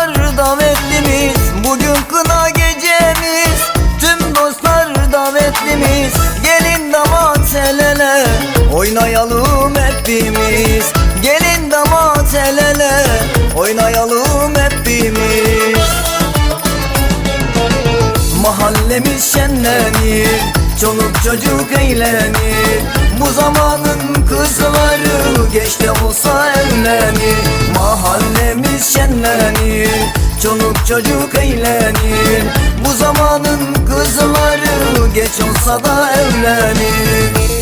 dostlar davetlimiz. Bugün kına gecemiz. Tüm dostlar davetlimiz. Gelin damat el ele Oynayalım hepimiz. Gelin damat el ele Oynayalım hepimiz. Mahallemiz şenlenir Çoluk çocuk eğlenir. Bu zamanın kızları Geç de olsa evlenir çocuk eğlenir. Bu zamanın kızları Geç olsa da evlenir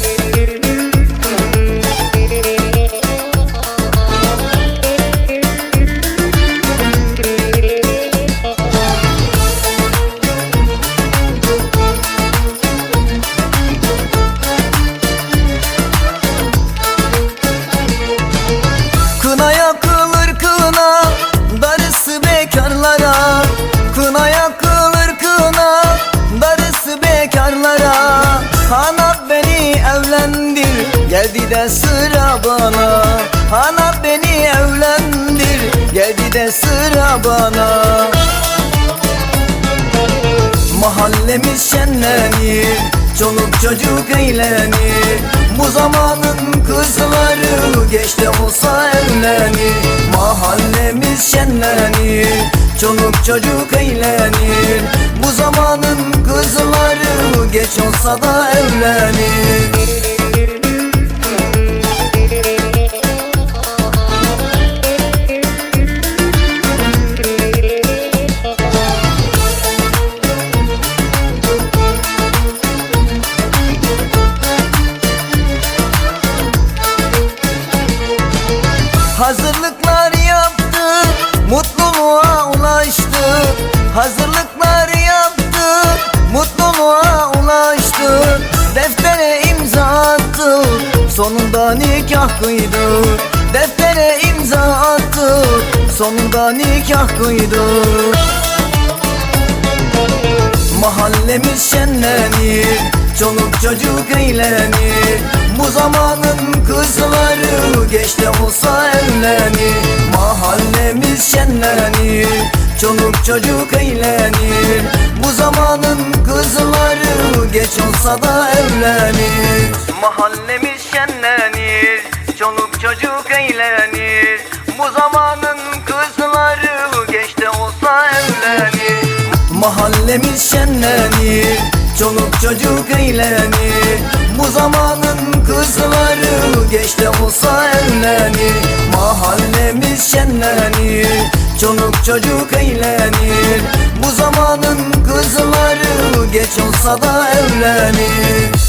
evlendir. Geldi de sıra bana. Ana beni evlendir. Geldi de sıra bana. Mahallemiz şenlenir Çoluk çocuk eğlenir. Bu zamanın kızları Geç de olsa evlenir. Mahallemiz şenlenir Çoluk çocuk eğlenir. Bu zamanın kızları Geç olsa da evlenir. Hazırlıklar yaptık, mutluluğa sonunda nikah kıydık Deftere imza attık, sonunda nikah kıydık Mahallemiz şenlenir Çoluk çocuk eğlenir. Bu zamanın kızları Geç de olsa evlenir. Mahallemiz şenlenir Çoluk çocuk eğlenir. Bu zamanın Geç olsa da evlenir. Mahallemiz şenlenir Çoluk çocuk eğlenir. Bu zamanın kızları Geç de olsa evlenir. Mahallemiz şenlenir Çoluk çocuk eğlenir. Bu zamanın kızları Geç de olsa evlenir. Mahallemiz şenlenir Çoluk çocuk eğlenir Bu zamanın kızları Geç olsa da evlenir